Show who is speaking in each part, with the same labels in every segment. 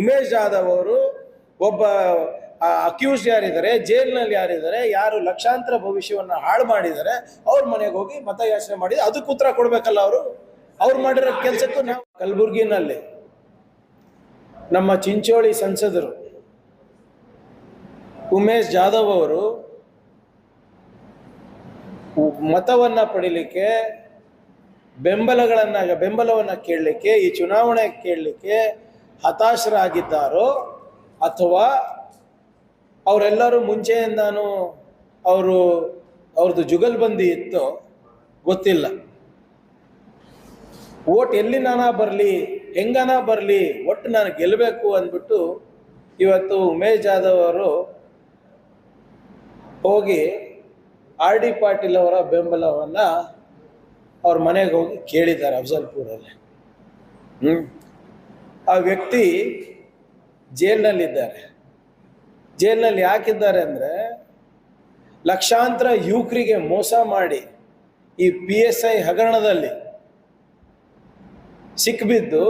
Speaker 1: ಉಮೇಶ್ ಜಾಧವ್ ಅವರು ಒಬ್ಬ ಅಕ್ಯೂಸ್ ಯಾರಿದ್ದಾರೆ, ಜೈಲ್ನಲ್ಲಿ ಯಾರಿದ್ದಾರೆ, ಯಾರು ಲಕ್ಷಾಂತರ ಭವಿಷ್ಯವನ್ನ ಹಾಳು ಮಾಡಿದ್ದಾರೆ, ಅವ್ರ ಮನೆಗೆ ಹೋಗಿ ಮತಯಾಚನೆ ಮಾಡಿ, ಅದಕ್ಕೆ ಉತ್ತರ ಕೊಡ್ಬೇಕಲ್ಲ ಅವರು? ಅವ್ರು ಮಾಡಿರೋ ಕೆಲಸಕ್ಕೂ ನಾವು ಕಲಬುರ್ಗಿನಲ್ಲಿ ನಮ್ಮ ಚಿಂಚೋಳಿ ಸಂಸದರು ಉಮೇಶ್ ಜಾಧವ್ ಅವರು ಮತವನ್ನ ಪಡಿಲಿಕ್ಕೆ, ಬೆಂಬಲಗಳನ್ನ, ಬೆಂಬಲವನ್ನ ಕೇಳಲಿಕ್ಕೆ, ಈ ಚುನಾವಣೆ ಕೇಳಲಿಕ್ಕೆ ಹತಾಶರಾಗಿದ್ದಾರೋ ಅಥವಾ ಅವರೆಲ್ಲರೂ ಮುಂಚೆಯಿಂದಾನು ಅವರು ಅವ್ರದ್ದು ಜುಗಲ್ಬಂದಿ ಇತ್ತು ಗೊತ್ತಿಲ್ಲ. ಓಟ್ ಎಲ್ಲಿನಾನ ಬರಲಿ, ಹೆಂಗನ ಬರಲಿ, ಒಟ್ಟು ನಾನು ಗೆಲ್ಲಬೇಕು ಅಂದ್ಬಿಟ್ಟು ಇವತ್ತು ಉಮೇಶ್ ಜಾಧವ್ ಅವರು ಹೋಗಿ ಆರ್ ಡಿ ಪಾಟೀಲ್ ಅವರ ಬೆಂಬಲವನ್ನ ಅವ್ರ ಮನೆಗೆ ಹೋಗಿ ಕೇಳಿದ್ದಾರೆ ಅಫ್ಜಲ್ಪುರಲ್ಲಿ. ಹ್ಮ್. ಆ ವ್ಯಕ್ತಿ ಜೈಲ್ನಲ್ಲಿದ್ದಾರೆ. ಜೈಲ್ನಲ್ಲಿ ಯಾಕಿದ್ದಾರೆ ಅಂದರೆ ಲಕ್ಷಾಂತರ ಯುವಕರಿಗೆ ಮೋಸ ಮಾಡಿ ಈ ಪಿ ಎಸ್ ಐ ಹಗರಣದಲ್ಲಿ ಸಿಕ್ಕಿಬಿದ್ದು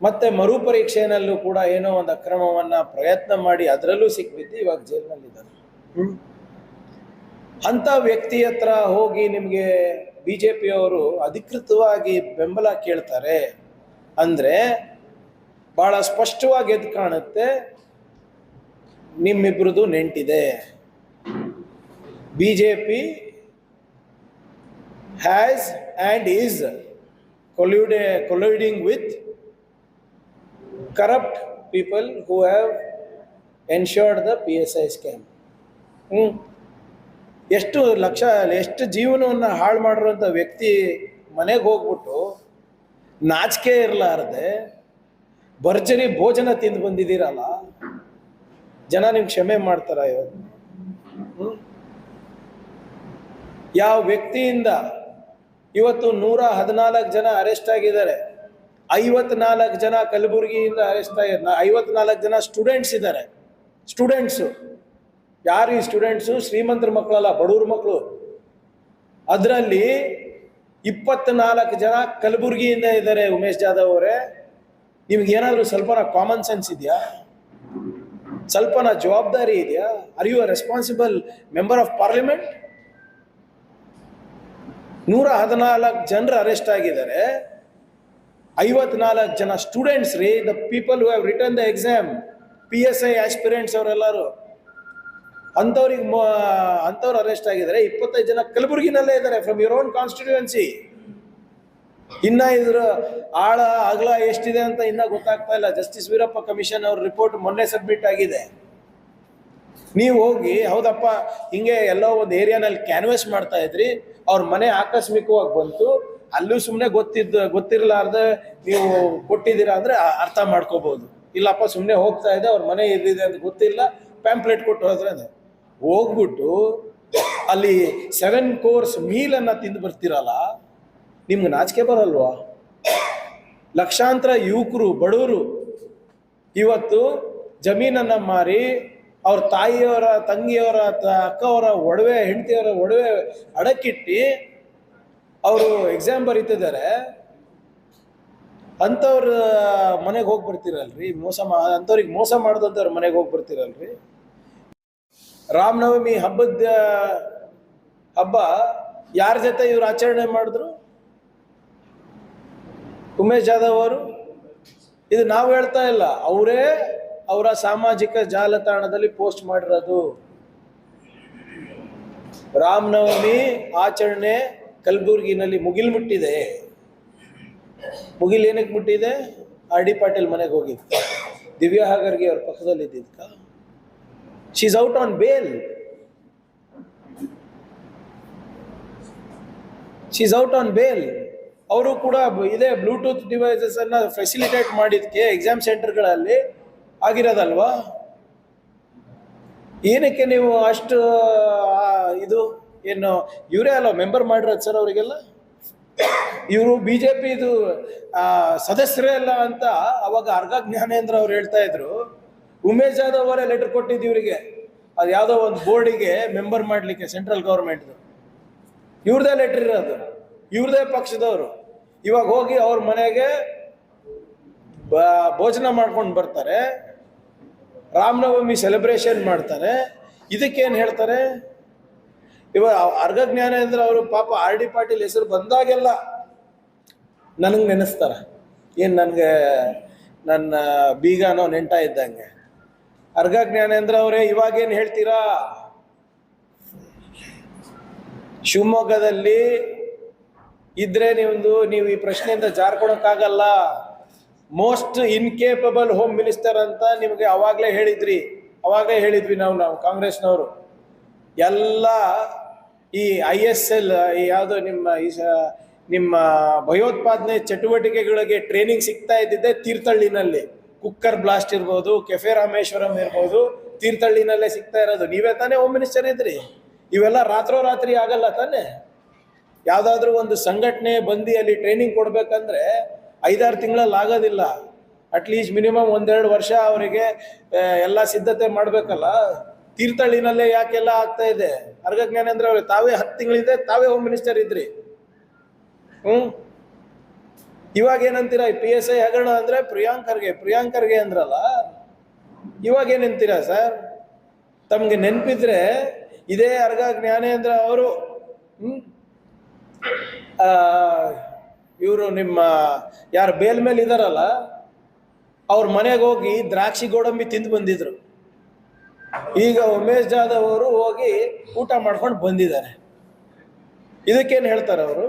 Speaker 1: ಮತ್ತೆ ಮರುಪರೀಕ್ಷೆಯಲ್ಲೂ ಕೂಡ ಏನೋ ಒಂದು ಅಕ್ರಮವನ್ನ ಪ್ರಯತ್ನ ಮಾಡಿ ಅದರಲ್ಲೂ ಸಿಕ್ಕಿಬಿದ್ದು ಇವಾಗ ಜೈಲಿನಲ್ಲಿದ್ದಾರೆ. ಅಂಥ ಅಂತ ವ್ಯಕ್ತಿ ಹತ್ರ ಹೋಗಿ ನಿಮಗೆ ಬಿ ಜೆ ಪಿಯವರು ಅಧಿಕೃತವಾಗಿ ಬೆಂಬಲ ಕೇಳ್ತಾರೆ ಅಂದ್ರೆ ಬಹಳ ಸ್ಪಷ್ಟವಾಗಿ ಎದ್ದು ಕಾಣುತ್ತೆ. ನಿಮ್ಮಿಬ್ರದ್ದು ನೆಂಟಿದೆ. B J P has and is collude colluding with corrupt people who have ensured the P S I scam hmm ಎಷ್ಟು ಲಕ್ಷ, ಎಷ್ಟು ಜೀವನವನ್ನು ಹಾಳು ಮಾಡಿರೋಂಥ ವ್ಯಕ್ತಿ ಮನೆಗೆ ಹೋಗ್ಬಿಟ್ಟು ನಾಚಿಕೆ ಇರಲಾರ್ದೆ ಭರ್ಜರಿ ಭೋಜನ ತಿಂದು ಬಂದಿದ್ದೀರಲ್ಲ? ಜನ ನಿಮ್ಗೆ ಕ್ಷಮೆ ಮಾಡ್ತಾರ ಇವತ್ತು ಯಾವ ವ್ಯಕ್ತಿಯಿಂದ ಇವತ್ತು ನೂರ ಹದಿನಾಲ್ಕು ಜನ ಅರೆಸ್ಟ್ ಆಗಿದ್ದಾರೆ? ಐವತ್ನಾಲ್ಕು ಜನ ಕಲಬುರಗಿಯಿಂದ ಅರೆಸ್ಟ್ ಆಗಿದ್ದಾರೆ ಐವತ್ನಾಲ್ಕು ಜನ ಸ್ಟೂಡೆಂಟ್ಸ್ ಇದ್ದಾರೆ. ಸ್ಟೂಡೆಂಟ್ಸು ಯಾರು ಈ ಸ್ಟೂಡೆಂಟ್ಸು ಶ್ರೀಮಂತರ ಮಕ್ಕಳಲ್ಲ ಬಡವ್ರ ಮಕ್ಕಳು ಅದರಲ್ಲಿ ಇಪ್ಪತ್ನಾಲ್ಕು ಜನ ಕಲಬುರಗಿಯಿಂದ ಇದ್ದಾರೆ ಉಮೇಶ್ ಜಾಧವ್ ಅವರೇ. ನಿಮ್ಗೆ ಏನಾದರೂ ಸ್ವಲ್ಪನ ಕಾಮನ್ ಸೆನ್ಸ್ ಇದೆಯಾ? ಸ್ವಲ್ಪನ ಜವಾಬ್ದಾರಿ ಇದೆಯಾ? Are you a responsible member of parliament ನೂರ ಹದಿನಾಲ್ಕು ಜನರು ಅರೆಸ್ಟ್ ಆಗಿದ್ದಾರೆ. ಐವತ್ನಾಲ್ಕು ಜನ ಸ್ಟೂಡೆಂಟ್ಸ್ ರೀ the people who have return the exam P S I aspirants ಅವರೆಲ್ಲರೂ. ಅಂಥವ್ರಿಗೆ ಅಂಥವ್ರು ಅರೆಸ್ಟ್ ಆಗಿದ್ದಾರೆ. ಇಪ್ಪತ್ತೈದು ಜನ ಕಲಬುರಗಿನಲ್ಲೇ ಇದ್ದಾರೆ ಫ್ರಮ್ ಯುವರ್ ಓನ್ ಕಾನ್ಸ್ಟಿಟ್ಯೂಯೆನ್ಸಿ ಇನ್ನ ಇದ್ರ ಆಳ, ಅಗಲ ಎಷ್ಟಿದೆ ಅಂತ ಇನ್ನ ಗೊತ್ತಾಗ್ತಾ ಇಲ್ಲ. ಜಸ್ಟಿಸ್ ವೀರಪ್ಪ ಕಮಿಷನ್ ಅವ್ರ ರಿಪೋರ್ಟ್ ಮೊನ್ನೆ ಸಬ್ಮಿಟ್ ಆಗಿದೆ. ನೀವು ಹೋಗಿ, ಹೌದಪ್ಪ, ಹಿಂಗೆ ಎಲ್ಲೋ ಒಂದು ಏರಿಯಾನಲ್ಲಿ ಕ್ಯಾನ್ವಸ್ ಮಾಡ್ತಾ ಇದ್ರಿ, ಅವ್ರ ಮನೆ ಆಕಸ್ಮಿಕವಾಗಿ ಬಂತು. ಅಲ್ಲೂ ಸುಮ್ಮನೆ ಗೊತ್ತಿದ್ದ, ಗೊತ್ತಿರಲಾರ್ದೆ ನೀವು ಕೊಟ್ಟಿದ್ದೀರಾ ಅಂದ್ರೆ ಅರ್ಥ ಮಾಡ್ಕೋಬಹುದು ಇಲ್ಲಪ್ಪ ಸುಮ್ಮನೆ ಹೋಗ್ತಾ ಇದೆ, ಅವ್ರ ಮನೆ ಇಲ್ಲಿದೆ ಅಂತ ಗೊತ್ತಿಲ್ಲ. ಪ್ಯಾಂಪ್ಲೆಟ್ ಕೊಟ್ಟು ಹೋದ್ರೆ. ಹೋಗ್ಬಿಟ್ಟು ಅಲ್ಲಿ ಸೆವೆನ್ ಕೋರ್ಸ್ ಮೀಲನ್ನು ತಿಂದು ಬರ್ತೀರಲ್ಲ ನಿಮ್ಗೆ ನಾಚಿಕೆ ಬರಲ್ವಾ? ಲಕ್ಷಾಂತರ ಯುವಕರು, ಬಡವರು ಇವತ್ತು ಜಮೀನನ್ನ ಮಾರಿ ಅವ್ರ ತಾಯಿಯವರ, ತಂಗಿಯವರ ಅಕ್ಕವರ ಒಡವೆ, ಹೆಂಡತಿಯವರ ಒಡವೆ ಅಡಕ್ಕಿಟ್ಟು ಅವರು ಎಕ್ಸಾಮ್ ಬರೀತಿದ್ದಾರೆ. ಅಂಥವ್ರ ಮನೆಗೆ ಹೋಗಿ ಬರ್ತೀರಲ್ರಿ? ಮೋಸ ಮಾ, ಅಂಥವ್ರಿಗೆ ಮೋಸ ಮಾಡ್ದಂಥವ್ರ ಮನೆಗೆ ಹೋಗಿ ಬರ್ತೀರಲ್ರಿ? ರಾಮನವಮಿ ಹಬ್ಬದ ಹಬ್ಬ ಯಾರ ಜೊತೆ ಇವ್ರು ಆಚರಣೆ ಮಾಡಿದ್ರು? ಉಮೇಶ್ ಜಾಧವ್ ಅವರು, ಇದು ನಾವು ಹೇಳ್ತಾ ಇಲ್ಲ, ಅವರೇ ಅವರ ಸಾಮಾಜಿಕ ಜಾಲತಾಣದಲ್ಲಿ ಪೋಸ್ಟ್ ಮಾಡಿರೋದು. ರಾಮನವಮಿ ಆಚರಣೆ ಕಲಬುರ್ಗಿನಲ್ಲಿ ಮುಗಿಲ್ ಮುಟ್ಟಿದೆ ಮುಗಿಲ್ ಏನಕ್ಕೆ ಮುಟ್ಟಿದೆ? ಆರ್ ಡಿ ಪಾಟೀಲ್ ಮನೆಗೆ ಹೋಗಿದ್ದ. ದಿವ್ಯಾ ಹಾಗರ್ಗೆ ಅವ್ರ ಪಕ್ಕದಲ್ಲಿ ಇದ್ದಿದ್ಕ she's out on bail she's out on bail ಅವರು ಕೂಡ ಇದೇ ಬ್ಲೂಟೂತ್ ಡಿವೈಸಸ್ ಅನ್ನ ಫೆಸಿಲಿಟೇಟ್ ಮಾಡಿದ್ದಕ್ಕೆ ಎಕ್ಸಾಮ್ ಸೆಂಟರ್ಗಳಲ್ಲಿ ಆಗಿರೋದಲ್ವಾ? ಏನಕ್ಕೆ ನೀವು ಅಷ್ಟು ಇದು, ಏನು, ಇವರೇ ಅಲ್ಲ ಮೆಂಬರ್ ಮಾಡಿರೋದು ಸರ್ ಅವರಿಗೆಲ್ಲ? ಇವರು ಬಿ ಜೆ ಪಿ ಇದು ಸದಸ್ಯರೇ ಅಲ್ಲ ಅಂತ ಅವಾಗ ಅರ್ಘ ಜ್ಞಾನೇಂದ್ರ ಅವ್ರು ಹೇಳ್ತಾ ಇದ್ರು. ಉಮೇಶ್ ಜಾಧವ್ ಅವರೇ ಲೆಟರ್ ಕೊಟ್ಟಿದ್ದು ಇವರಿಗೆ. ಅದು ಯಾವುದೋ ಒಂದು ಬೋರ್ಡಿಗೆ ಮೆಂಬರ್ ಮಾಡಲಿಕ್ಕೆ ಸೆಂಟ್ರಲ್ ಗೌರ್ಮೆಂಟ್ದು ಇವ್ರದೇ ಲೆಟರ್ ಇರೋದು. ಇವ್ರದೇ ಪಕ್ಷದವರು. ಇವಾಗ ಹೋಗಿ ಅವ್ರ ಮನೆಗೆ ಭೋಜನ ಮಾಡ್ಕೊಂಡು ಬರ್ತಾರೆ. ರಾಮನವಮಿ ಸೆಲೆಬ್ರೇಷನ್ ಮಾಡ್ತಾರೆ. ಇದಕ್ಕೇನು ಹೇಳ್ತಾರೆ? ಇವಾಗ ಅರ್ಘ ಜ್ಞಾನೇಂದ್ರ ಅವರು ಪಾಪ ಆರ್ ಡಿ ಪಾಟೀಲ್ ಹೆಸರು ಬಂದಾಗೆಲ್ಲ ನನಗೆ ನೆನೆಸ್ತಾರ. ಏನು ನನಗೆ ನನ್ನ ಬೀಗನೋ ನೆಂಟ ಇದ್ದಂಗೆ. ಅರ್ಘ ಜ್ಞಾನೇಂದ್ರ ಅವರೇ ಇವಾಗೇನು ಹೇಳ್ತೀರಾ? ಶಿವಮೊಗ್ಗದಲ್ಲಿ ಇದ್ರೆ ನಿಮ್ದು ನೀವು ಈ ಪ್ರಶ್ನೆಯಿಂದ ಜಾರ್ಕೊಳಕ್ಕಾಗಲ್ಲ. ಮೋಸ್ಟ್ ಇನ್ಕೇಪಬಲ್ ಹೋಮ್ ಮಿನಿಸ್ಟರ್ ಅಂತ ನಿಮಗೆ ಅವಾಗಲೇ ಹೇಳಿದ್ರಿ. ಅವಾಗಲೇ ಹೇಳಿದ್ವಿ ನಾವು ನಾವು ಕಾಂಗ್ರೆಸ್ನವರು. ಎಲ್ಲ ಈ ಐ ಎಸ್ ಎಲ್ ಯಾವುದು ನಿಮ್ಮ ಈ ನಿಮ್ಮ ಭಯೋತ್ಪಾದನೆ ಚಟುವಟಿಕೆಗಳಿಗೆ ಟ್ರೈನಿಂಗ್ ಸಿಗ್ತಾ ಇದ್ದಿದ್ದೆ ತೀರ್ಥಹಳ್ಳಿನಲ್ಲಿ. ಕುಕ್ಕರ್ ಬ್ಲಾಸ್ಟ್ ಇರ್ಬೋದು, ಕೆಫೆ ರಾಮೇಶ್ವರಂ ಇರ್ಬೋದು, ತೀರ್ಥಹಳ್ಳಿನಲ್ಲೇ ಸಿಗ್ತಾ ಇರೋದು. ನೀವೇ ತಾನೇ ಹೋಮ್ ಮಿನಿಸ್ಟರ್ ಇದ್ರಿ. ಇವೆಲ್ಲ ರಾತ್ರೋರಾತ್ರಿ ಆಗಲ್ಲ ತಾನೇ? ಯಾವುದಾದ್ರೂ ಒಂದು ಸಂಘಟನೆ ಬಂದು ಅಲ್ಲಿ ಟ್ರೈನಿಂಗ್ ಕೊಡಬೇಕಂದ್ರೆ ಐದಾರು ತಿಂಗಳಲ್ಲಿ ಆಗೋದಿಲ್ಲ. ಅಟ್ಲೀಸ್ಟ್ ಮಿನಿಮಮ್ ಒಂದೆರಡು ವರ್ಷ ಅವರಿಗೆ ಎಲ್ಲ ಸಿದ್ಧತೆ ಮಾಡಬೇಕಲ್ಲ. ತೀರ್ಥಹಳ್ಳಿನಲ್ಲೇ ಯಾಕೆಲ್ಲ ಆಗ್ತಾ ಇದೆ? ಅರ್ಘ ಜ್ಞಾನೇಂದ್ರ ಅವ್ರಿಗೆ ತಾವೇ ಹತ್ತು ತಿಂಗಳಿದೆ ತಾವೇ ಹೋಮ್ ಮಿನಿಸ್ಟರ್ ಇದ್ರಿ. ಹ್ಞೂ ಇವಾಗ ಏನಂತೀರ? ಪಿ ಎಸ್ ಐ ಹಗರಣ ಅಂದ್ರೆ ಪ್ರಿಯಾಂಕರ್ಗೆ ಪ್ರಿಯಾಂಕರ್ಗೆ ಅಂದ್ರಲ್ಲ? ಇವಾಗ ಏನಂತೀರ ಸರ್? ತಮಗೆ ನೆನಪಿದ್ರೆ ಇದೇ ಅರ್ಘ ಜ್ಞಾನೇಂದ್ರ ಅವರು, ಹ್ಮ್? ಇವರು ನಿಮ್ಮ, ಯಾರು ಬೇಲ್ ಮೇಲೆ ಇದಾರಲ್ಲ, ಅವ್ರ ಮನೆಗೆ ಹೋಗಿ ದ್ರಾಕ್ಷಿ ಗೋಡಂಬಿ ತಿಂದು ಬಂದಿದ್ರು. ಈಗ ಉಮೇಶ್ ಜಾಧವ್ ಅವರು ಹೋಗಿ ಊಟ ಮಾಡ್ಕೊಂಡು ಬಂದಿದ್ದಾರೆ. ಇದಕ್ಕೇನು ಹೇಳ್ತಾರೆ ಅವರು?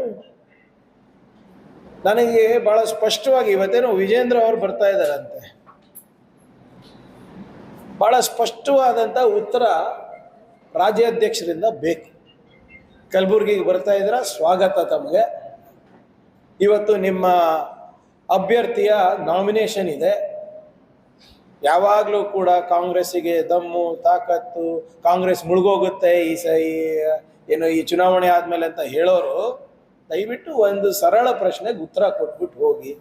Speaker 1: ನನಗೆ ಬಹಳ ಸ್ಪಷ್ಟವಾಗಿ ಇವತ್ತೇನೋ ವಿಜೇಂದ್ರ ಅವರು ಬರ್ತಾ ಇದ್ದಾರಂತೆ. ಬಹಳ ಸ್ಪಷ್ಟವಾದಂಥ ಉತ್ತರ ರಾಜ್ಯಾಧ್ಯಕ್ಷರಿಂದ ಬೇಕು. ಕಲಬುರಗಿಗೆ ಬರ್ತಾ ಇದ್ರ, ಸ್ವಾಗತ ತಮಗೆ. ಇವತ್ತು ನಿಮ್ಮ ಅಭ್ಯರ್ಥಿಯ ನಾಮಿನೇಷನ್ ಇದೆ. ಯಾವಾಗಲೂ ಕೂಡ ಕಾಂಗ್ರೆಸ್ಸಿಗೆ ದಮ್ಮು, ತಾಕತ್ತು, ಕಾಂಗ್ರೆಸ್ ಮುಳುಗೋಗುತ್ತೆ ಈ ಸ ಏನು ಈ ಚುನಾವಣೆ ಆದಮೇಲೆ ಅಂತ ಹೇಳೋರು, ದಯವಿಟ್ಟು ಒಂದು ಸರಳ ಪ್ರಶ್ನೆಗೆ ಉತ್ತರ ಕೊಟ್ಬಿಟ್ಟು ಹೋಗಿ.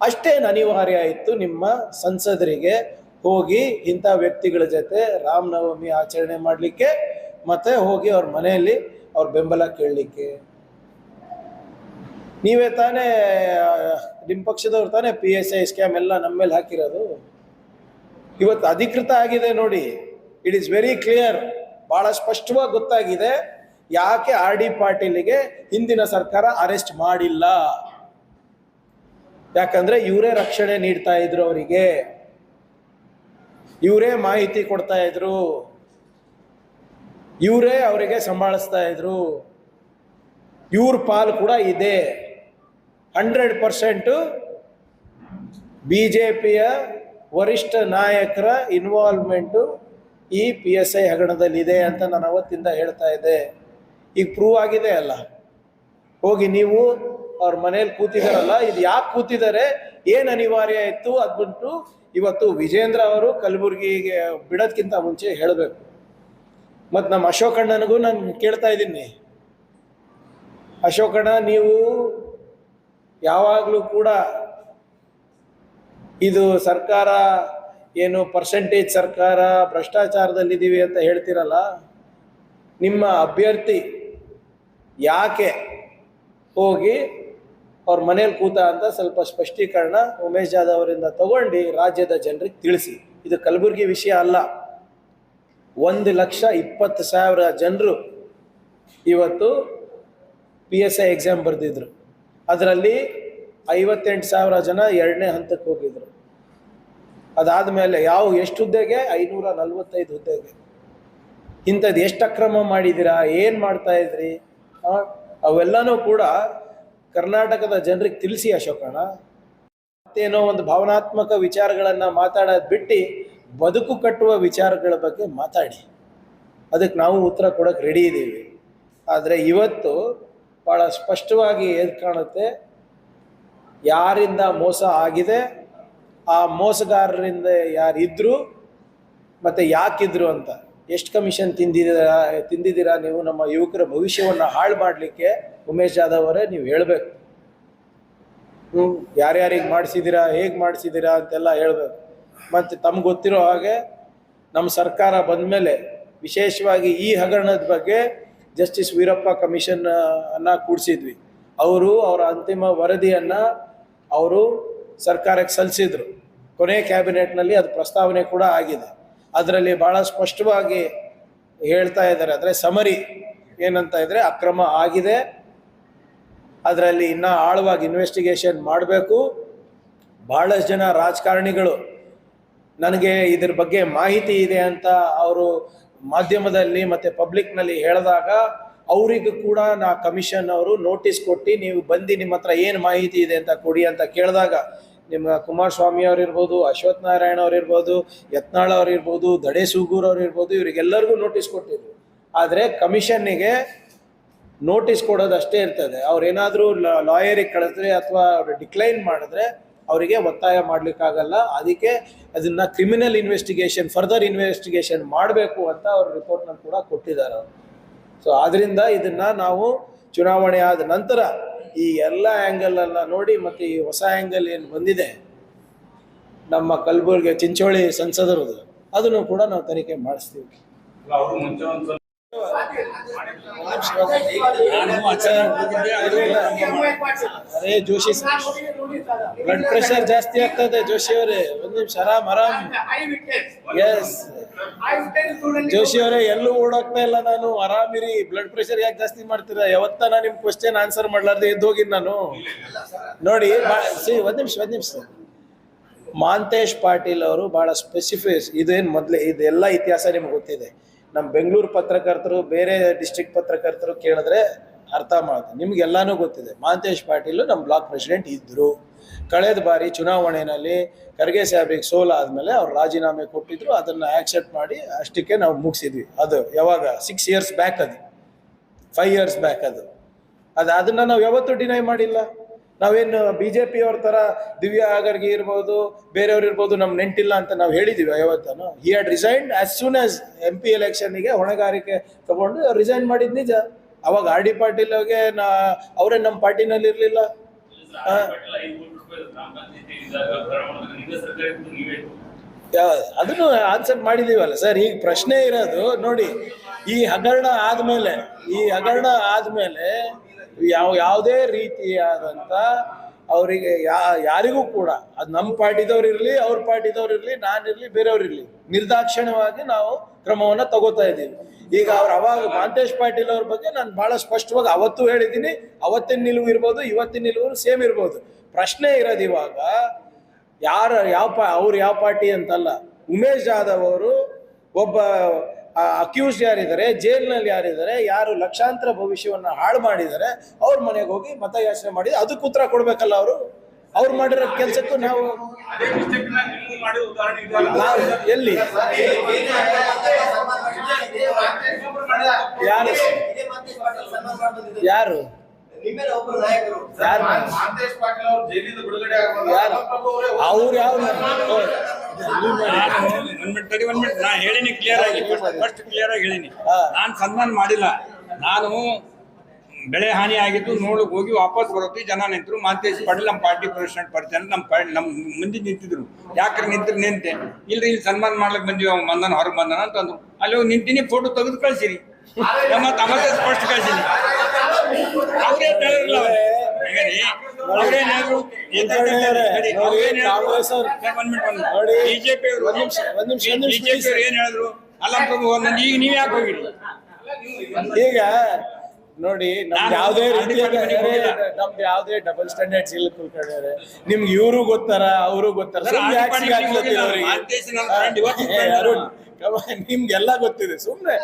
Speaker 1: ಅಷ್ಟೇನು ಅನಿವಾರ್ಯ ಇತ್ತು ನಿಮ್ಮ ಸಂಸದರಿಗೆ ಹೋಗಿ ಇಂಥ ವ್ಯಕ್ತಿಗಳ ಜೊತೆ ರಾಮನವಮಿ ಆಚರಣೆ ಮಾಡಲಿಕ್ಕೆ, ಮತ್ತೆ ಹೋಗಿ ಅವ್ರ ಮನೆಯಲ್ಲಿ ಅವ್ರ ಬೆಂಬಲ ಕೇಳಲಿಕ್ಕೆ. ನೀವೇ ತಾನೇ ನಿಮ್ಮ ಪಕ್ಷದವ್ರು ತಾನೇ ಪಿ ಎಸ್ ಐ ಸ್ಕ್ಯಾಮ್ ಎಲ್ಲ ನಮ್ಮ ಮೇಲೆ ಹಾಕಿರೋದು. ಇವತ್ತು ಅಧಿಕೃತ ಆಗಿದೆ ನೋಡಿ. ಇಟ್ ಈಸ್ ವೆರಿ ಕ್ಲಿಯರ್ ಬಹಳ ಸ್ಪಷ್ಟವಾಗಿ ಗೊತ್ತಾಗಿದೆ. ಯಾಕೆ ಆರ್ ಡಿ ಪಾಟೀಲಿಗೆ ಹಿಂದಿನ ಸರ್ಕಾರ ಅರೆಸ್ಟ್ ಮಾಡಿಲ್ಲ? ಯಾಕಂದ್ರೆ ಇವರೇ ರಕ್ಷಣೆ ನೀಡ್ತಾ ಇದ್ರು ಅವರಿಗೆ. ಇವರೇ ಮಾಹಿತಿ ಕೊಡ್ತಾ ಇದ್ರು. ಇವರೇ ಅವರಿಗೆ ಸಂಭಾಳಿಸ್ತಾ ಇದ್ರು. ಇವ್ರ ಪಾಲು ಕೂಡ ಇದೆ. ಹಂಡ್ರೆಡ್ ಪರ್ಸೆಂಟು ಬಿ ಜೆ ಪಿಯ ವರಿಷ್ಠ ನಾಯಕರ ಇನ್ವಾಲ್ವ್ಮೆಂಟು ಈ ಪಿ ಎಸ್ ಐ ಹಗರಣದಲ್ಲಿ ಇದೆ ಅಂತ ನಾನು ಅವತ್ತಿಂದ ಹೇಳ್ತಾ ಇದ್ದೆ. ಈಗ ಪ್ರೂವ್ ಆಗಿದೆ ಅಲ್ಲ. ಹೋಗಿ ನೀವು ಅವ್ರ ಮನೇಲಿ ಕೂತಿದಾರಲ್ಲ, ಇದು ಯಾಕೆ ಕೂತಿದ್ದಾರೆ ಏನು ಅನಿವಾರ್ಯ ಇತ್ತು? ಅದ್ಬಿಟ್ಟು ಇವತ್ತು ವಿಜೇಂದ್ರ ಅವರು ಕಲಬುರಗಿಗೆ ಬಿಡೋದಕ್ಕಿಂತ ಮುಂಚೆ ಹೇಳಬೇಕು. ಮತ್ತು ನಮ್ಮ ಅಶೋಕಣ್ಣನಿಗೂ ನಾನು ಕೇಳ್ತಾ ಇದ್ದೀನಿ. ಅಶೋಕಣ್ಣ ನೀವು ಯಾವಾಗಲೂ ಕೂಡ ಇದು ಸರ್ಕಾರ ಏನು ಪರ್ಸೆಂಟೇಜ್ ಸರ್ಕಾರ ಭ್ರಷ್ಟಾಚಾರದಲ್ಲಿದ್ದೀವಿ ಅಂತ ಹೇಳ್ತಿರಲ್ಲ, ನಿಮ್ಮ ಅಭ್ಯರ್ಥಿ ಯಾಕೆ ಹೋಗಿ ಅವ್ರ ಮನೇಲಿ ಕೂತ ಅಂತ ಸ್ವಲ್ಪ ಸ್ಪಷ್ಟೀಕರಣ ಉಮೇಶ್ ಜಾಧವ್ ಅವರಿಂದ ತಗೊಂಡು ರಾಜ್ಯದ ಜನರಿಗೆ ತಿಳಿಸಿ. ಇದು ಕಲಬುರಗಿ ವಿಷಯ ಅಲ್ಲ. ಒಂದು ಲಕ್ಷ ಇಪ್ಪತ್ತು ಸಾವಿರ ಜನರು ಇವತ್ತು ಪಿ ಎಸ್ ಐ ಎಕ್ಸಾಮ್ ಬರೆದಿದ್ರು. ಅದರಲ್ಲಿ ಐವತ್ತೆಂಟು ಸಾವಿರ ಜನ ಎರಡನೇ ಹಂತಕ್ಕೆ ಹೋಗಿದ್ರು. ಅದಾದಮೇಲೆ ಯಾವ ಎಷ್ಟು ಹುದ್ದೆಗೆ? ಐನೂರ ನಲ್ವತ್ತೈದು ಹುದ್ದೆಗೆ. ಇಂಥದ್ದು ಎಷ್ಟು ಅಕ್ರಮ ಮಾಡಿದ್ದೀರಾ? ಏನು ಮಾಡ್ತಾ ಇದ್ರಿ? ಅವೆಲ್ಲನೂ ಕೂಡ ಕರ್ನಾಟಕದ ಜನರಿಗೆ ತಿಳಿಸಿ ಅಶೋಕಣ್ಣ ಮತ್ತೇನೋ ಒಂದು ಭಾವನಾತ್ಮಕ ವಿಚಾರಗಳನ್ನು ಮಾತಾಡೋದು ಬಿಟ್ಟು ಬದುಕು ಕಟ್ಟುವ ವಿಚಾರಗಳ ಬಗ್ಗೆ ಮಾತಾಡಿ. ಅದಕ್ಕೆ ನಾವು ಉತ್ತರ ಕೊಡೋಕೆ ರೆಡಿ ಇದ್ದೀವಿ. ಆದರೆ ಇವತ್ತು ಭಾಳ ಸ್ಪಷ್ಟವಾಗಿ ಏನು ಕಾಣುತ್ತೆ? ಯಾರಿಂದ ಮೋಸ ಆಗಿದೆ? ಆ ಮೋಸಗಾರರಿಂದ ಯಾರಿದ್ರು ಮತ್ತು ಯಾಕಿದ್ರು ಅಂತ. ಎಷ್ಟು ಕಮಿಷನ್ ತಿಂದಿದ್ದೀರಾ ತಿಂದಿದ್ದೀರಾ ನೀವು ನಮ್ಮ ಯುವಕರ ಭವಿಷ್ಯವನ್ನು ಹಾಳು ಮಾಡಲಿಕ್ಕೆ? ಉಮೇಶ್ ಜಾಧವ್ ಅವರೇ, ನೀವು ಹೇಳಬೇಕು. ಹ್ಞೂ ಯಾರ್ಯಾರಿಗೆ ಮಾಡಿಸಿದ್ದೀರಾ, ಹೇಗೆ ಮಾಡಿಸಿದ್ದೀರಾ ಅಂತೆಲ್ಲ ಹೇಳಬೇಕು. ಮತ್ತು ತಮ್ಗೆ ಗೊತ್ತಿರೋ ಹಾಗೆ ನಮ್ಮ ಸರ್ಕಾರ ಬಂದ ಮೇಲೆ ವಿಶೇಷವಾಗಿ ಈ ಹಗರಣದ ಬಗ್ಗೆ ಜಸ್ಟಿಸ್ ವೀರಪ್ಪ ಕಮಿಷನ್ ಅನ್ನ ಕೂಡಿಸಿದ್ವಿ. ಅವರು ಅವರ ಅಂತಿಮ ವರದಿಯನ್ನು ಅವರು ಸರ್ಕಾರಕ್ಕೆ ಸಲ್ಲಿಸಿದ್ರು. ಕೊನೆ ಕ್ಯಾಬಿನೆಟ್ನಲ್ಲಿ ಅದು ಪ್ರಸ್ತಾವನೆ ಕೂಡ ಆಗಿದೆ. ಅದರಲ್ಲಿ ಭಾಳ ಸ್ಪಷ್ಟವಾಗಿ ಹೇಳ್ತಾ ಇದ್ದಾರೆ. ಅಂದರೆ ಸಮರಿ ಏನಂತ ಇದ್ರೆ ಅಕ್ರಮ ಆಗಿದೆ. ಅದರಲ್ಲಿ ಇನ್ನೂ ಆಳವಾಗಿ ಇನ್ವೆಸ್ಟಿಗೇಷನ್ ಮಾಡಬೇಕು. ಭಾಳಷ್ಟು ಜನ ರಾಜಕಾರಣಿಗಳು ನನಗೆ ಇದ್ರ ಬಗ್ಗೆ ಮಾಹಿತಿ ಇದೆ ಅಂತ ಅವರು ಮಾಧ್ಯಮದಲ್ಲಿ ಮತ್ತು ಪಬ್ಲಿಕ್ನಲ್ಲಿ ಹೇಳಿದಾಗ ಅವರಿಗೂ ಕೂಡ ನಾ ಕಮಿಷನ್ ಅವರು ನೋಟಿಸ್ ಕೊಟ್ಟು ನೀವು ಬಂದು ನಿಮ್ಮ ಹತ್ರ ಏನು ಮಾಹಿತಿ ಇದೆ ಅಂತ ಕೊಡಿ ಅಂತ ಕೇಳಿದಾಗ ನಿಮ್ಮ ಕುಮಾರಸ್ವಾಮಿ ಅವರಿರ್ಬೋದು ಅಶ್ವಥ್ ನಾರಾಯಣ ಅವರಿರ್ಬೋದು ಯತ್ನಾಳ ಯತ್ನಾಳ್ ಅವ್ರು ಇರ್ಬೋದು ದಡೆ ಸೂಗೂರ್ ಅವರಿರ್ಬೋದು ಇವರಿಗೆಲ್ಲರಿಗೂ ನೋಟಿಸ್ ಕೊಟ್ಟಿದ್ರು. ಆದರೆ ಕಮಿಷನ್ನಿಗೆ ನೋಟಿಸ್ ಕೊಡೋದು ಅಷ್ಟೇ ಇರ್ತದೆ. ಅವ್ರು ಏನಾದರೂ ಲಾಯರಿಗೆ ಕಳಿಸಿದ್ರೆ ಅಥವಾ ಅವ್ರು ಡಿಕ್ಲೈನ್ ಮಾಡಿದ್ರೆ ಅವರಿಗೆ ಒತ್ತಾಯ ಮಾಡಲಿಕ್ಕಾಗಲ್ಲ. ಅದಕ್ಕೆ ಅದನ್ನ ಕ್ರಿಮಿನಲ್ ಇನ್ವೆಸ್ಟಿಗೇಷನ್ ಫರ್ದರ್ ಇನ್ವೆಸ್ಟಿಗೇಷನ್ ಮಾಡಬೇಕು ಅಂತ ಅವ್ರ ರಿಪೋರ್ಟ್ನಲ್ಲಿ ಕೂಡ ಕೊಟ್ಟಿದ್ದಾರೆ. ಸೊ ಆದ್ರಿಂದ ಇದನ್ನ ನಾವು ಚುನಾವಣೆ ಆದ ನಂತರ ಈ ಎಲ್ಲ ಆ್ಯಂಗಲ್ ಅನ್ನ ನೋಡಿ ಮತ್ತೆ ಈ ಹೊಸ ಆ್ಯಂಗಲ್ ಏನು ಬಂದಿದೆ, ನಮ್ಮ ಕಲಬುರ್ಗಿ ಚಿಂಚೋಳಿ ಸಂಸದರದು, ಅದನ್ನು ಕೂಡ ನಾವು ತನಿಖೆ ಮಾಡಿಸ್ತೀವಿ
Speaker 2: ಅವರು ಮುಂಚೆ ಒಂದ್ ಸ್ವಲ್ಪ
Speaker 1: ಅರೇ ಜೋಶಿ ಬ್ಲಡ್ ಪ್ರೆಷರ್ ಜಾಸ್ತಿ ಆಗ್ತದೆ ಜೋಶಿ ಅವರೇ. ಒಂದ್ ನಿಮಿಷ, ಆರಾಮ್ ಆರಾಮ್. ಎಸ್ ಜೋಶಿ ಅವರೇ, ಎಲ್ಲೂ ಓಡೋಗ್ತಾ ಇಲ್ಲ ನಾನು. ಆರಾಮಿರಿ. ಬ್ಲಡ್ ಪ್ರೆಷರ್ ಯಾಕೆ ಜಾಸ್ತಿ ಮಾಡ್ತೀರಾ? ಯಾವತ್ತ ನಾ ನಿಮ್ ಕ್ವಶನ್ ಆನ್ಸರ್ ಮಾಡ್ಲಾರ್ದೆ ಎದ್ದು ಹೋಗಿನ್ ನಾನು. ನೋಡಿ ಸಿ, ಒಂದ್ ನಿಮಿಷ ಒಂದ್ ನಿಮಿಷ. ಮಾಂತೇಶ್ ಪಾಟೀಲ್ ಅವರು ಬಹಳ ಸ್ಪೆಸಿಫಿಕ್ ಇದೇನ್ ಮೊದಲೇ, ಇದೆಲ್ಲ ಇತಿಹಾಸ ನಿಮ್ಗೆ ಗೊತ್ತಿದೆ. ನಮ್ಮ ಬೆಂಗಳೂರು ಪತ್ರಕರ್ತರು, ಬೇರೆ ಡಿಸ್ಟ್ರಿಕ್ಟ್ ಪತ್ರಕರ್ತರು ಕೇಳಿದ್ರೆ ಅರ್ಥ ಮಾಡುತ್ತೆ. ನಿಮ್ಗೆಲ್ಲಾನು ಗೊತ್ತಿದೆ. ಮಾಂತೇಶ್ ಪಾಟೀಲು ನಮ್ಮ ಬ್ಲಾಕ್ ಪ್ರೆಸಿಡೆಂಟ್ ಇದ್ದರು ಕಳೆದ ಬಾರಿ ಚುನಾವಣೆಯಲ್ಲಿ ಖರ್ಗೆ ಸಾಹೇಬ್ರಿಗೆ ಸೋಲ ಆದಮೇಲೆ ಅವ್ರು ರಾಜೀನಾಮೆ ಕೊಟ್ಟಿದ್ರು. ಅದನ್ನ ಆಕ್ಸೆಪ್ಟ್ ಮಾಡಿ ಅಷ್ಟಕ್ಕೆ ನಾವು ಮುಗಿಸಿದ್ವಿ. ಅದು ಯಾವಾಗ? ಸಿಕ್ಸ್ ಇಯರ್ಸ್ ಬ್ಯಾಕ್ ಅದು. ಫೈವ್ ಇಯರ್ಸ್ ಬ್ಯಾಕ್ ಅದು. ಅದು ಅದನ್ನ ನಾವು ಯಾವತ್ತೂ ಡಿನೈ ಮಾಡಿಲ್ಲ. ನಾವೇನು ಬಿ ಜೆ ಪಿ ಅವ್ರ ಥರ ದಿವ್ಯಾ ಆಗರ್ಗಿ ಇರ್ಬೋದು ಬೇರೆಯವ್ರು ಇರ್ಬೋದು ನಮ್ಮ ನೆಂಟಿಲ್ಲ ಅಂತ ನಾವು ಹೇಳಿದ್ದೀವಿ ಯಾವತ್ತೂ ಈ had resign as soon as M P ಎಲೆಕ್ಷನ್ಗೆ ಹೊಣೆಗಾರಿಕೆ ತಗೊಂಡು ರಿಸೈನ್ ಮಾಡಿದ್ ನಿಜ. ಅವಾಗ ಆರ್ ಡಿ ಪಾಟೀಲ್ ಅವ್ರಿಗೆ ನಾ ಅವರೇ ನಮ್ಮ ಪಾರ್ಟಿನಲ್ಲಿ ಇರಲಿಲ್ಲ. ಅದನ್ನು ಆನ್ಸರ್ ಮಾಡಿದೀವಲ್ಲ ಸರ್ ಈಗ ಪ್ರಶ್ನೆ ಇರೋದು ನೋಡಿ ಈ ಹಗರಣ ಆದ್ಮೇಲೆ ಈ ಹಗರಣ ಆದ್ಮೇಲೆ ಯಾವ, ಯಾವುದೇ ರೀತಿಯಾದಂಥ ಅವರಿಗೆ ಯಾ, ಯಾರಿಗೂ ಕೂಡ, ಅದು ನಮ್ಮ ಪಾರ್ಟಿದವ್ರು ಇರಲಿ, ಅವ್ರ ಪಾರ್ಟಿದವ್ರು ಇರಲಿ ನಾನಿರಲಿ ಬೇರೆಯವ್ರು ಇರಲಿ, ನಿರ್ದಾಕ್ಷಿಣ್ಯವಾಗಿ ನಾವು ಕ್ರಮವನ್ನು ತಗೋತಾ ಇದ್ದೀವಿ. ಈಗ ಅವ್ರು ಅವಾಗ ಮಾಂತೇಶ್ ಪಾಟೀಲ್ ಅವ್ರ ಬಗ್ಗೆ ನಾನು ಬಹಳ ಸ್ಪಷ್ಟವಾಗಿ ಅವತ್ತು ಹೇಳಿದ್ದೀನಿ. ಅವತ್ತಿನ ನಿಲುವು ಇರ್ಬೋದು, ಇವತ್ತಿನ ನಿಲುವು ಸೇಮ್ ಇರ್ಬೋದು. ಪ್ರಶ್ನೆ ಇರೋದು ಇವಾಗ, ಯಾರು, ಯಾವ ಪಾ, ಅವ್ರು ಯಾವ ಪಾರ್ಟಿ ಅಂತಲ್ಲ, ಉಮೇಶ್ ಜಾಧವ್ ಅವರು ಒಬ್ಬ ಅಕ್ಯೂಸ್ ಯಾರಿದ್ದಾರೆ, ಜೈಲ್ನಲ್ಲಿ ಯಾರಿದ್ದಾರೆ, ಯಾರು ಲಕ್ಷಾಂತರ ಭವಿಷ್ಯವನ್ನ ಹಾಳು ಮಾಡಿದ್ದಾರೆ, ಅವ್ರ ಮನೆಗೆ ಹೋಗಿ ಮತಯಾಚನೆ ಮಾಡಿ, ಅದಕ್ಕೆ ಉತ್ತರ ಕೊಡ್ಬೇಕಲ್ಲ ಅವರು? ಅವ್ರು ಮಾಡಿರೋ ಕೆಲಸಕ್ಕೂ. ನಾವು ಎಲ್ಲಿ? ಯಾರು? ಯಾರು?
Speaker 2: ಪಾಟೀಲ್ ಅವರು ಜೈಲಿಂದ ಬಿಡುಗಡೆ ಅವರೇ
Speaker 1: ಯಾವ
Speaker 3: ಒಂದ್ ಮಿನಿಟ್ ತಡಿ ಒಂದ್ ಮಿನಿಟ್ ನಾ ಹೇಳಿನಿ ಕ್ಲಿಯರ್ ಆಗಿ. ಫಸ್ಟ್ ಕ್ಲಿಯರ್ ಆಗಿ ಹೇಳಿನಿ.
Speaker 1: ನಾನು
Speaker 3: ನಾನ್ ಸನ್ಮಾನ ಮಾಡಿಲ್ಲ. ನಾನು ಬೆಳೆ ಹಾನಿ ಆಗಿತ್ತು ನೋಡಕ್ ಹೋಗಿ ವಾಪಸ್ ಬರುತ್ತೆ ಜನ ನಿಂತರು ಮಾಂತೇಶ್ ಪಾಟೀಲ್ ನಮ್ಮ ಪಾರ್ಟಿ ಪ್ರೆಸಿಡೆಂಟ್ ಪರಿಚಯ ನಮ್ಮ ಪಾರ್ಟಿ ನಮ್ಮ ಮುಂದೆ ನಿಂತಿದ್ರು. ಯಾಕ್ರೆ ನಿಂತ್ರು ನಿಂತೆ? ಇಲ್ರಿ ಇಲ್ಲಿ ಸನ್ಮಾನ ಮಾಡ್ಲಿಕ್ಕೆ ಬಂದಿವಿ. ಅವ್ನು ಬಂದನ ಹೊರಗೆ ಬಂದನ ಅಂತಂದ್ರು. ಅಲ್ಲಿ ಹೋಗಿ ನಿಂತೀನಿ ಫೋಟೋ ತೆಗೆದು ಕಳ್ಸಿರಿ. ಮತ್ತೆ ಅವತ್ತೇ ಸ್ಪಷ್ಟ ಕಳ್ಸಿನಿ ಅವ್ರೇ ಹೇಳಿರಲ್ಲ ಅವ್ರೇನ್ ಹೇಳಿದ್ರು
Speaker 1: ಕಾಂಗ್ರೆಸ್ ಅವ್ರು-
Speaker 3: ಬಿಜೆಪಿ ಬಿಜೆಪಿ ಅವ್ರು ಏನ್ ಹೇಳಿದ್ರು? ಅಲ್ಲ ಈಗ ನೀವ್ ಯಾಕೆ ಹೋಗಿರಿ?
Speaker 1: ಈಗ ನೋಡಿ ನಮ್ದು ಯಾವುದೇ
Speaker 3: ಆರ್ ಡಿ
Speaker 1: ರೀತಿಯ
Speaker 3: ಪಾಟೀಲ್ ಮನೆಗೆ
Speaker 1: ನಮ್ದು ಯಾವುದೇ ಡಬಲ್ ಸ್ಟ್ಯಾಂಡರ್ಡ್ಸ್ ಇಲ್ಲ ಕುಲ್ಕರ್ಣಿಯವ್ರೆ ನಿಮ್ಗೆ ಇವರು ಗೊತ್ತಾರ ಅವರು ಗೊತ್ತಾರ. ನಿಮ್ಗೆಲ್ಲ ಗೊತ್ತಿದೆ ಸುಮ್ನೆ.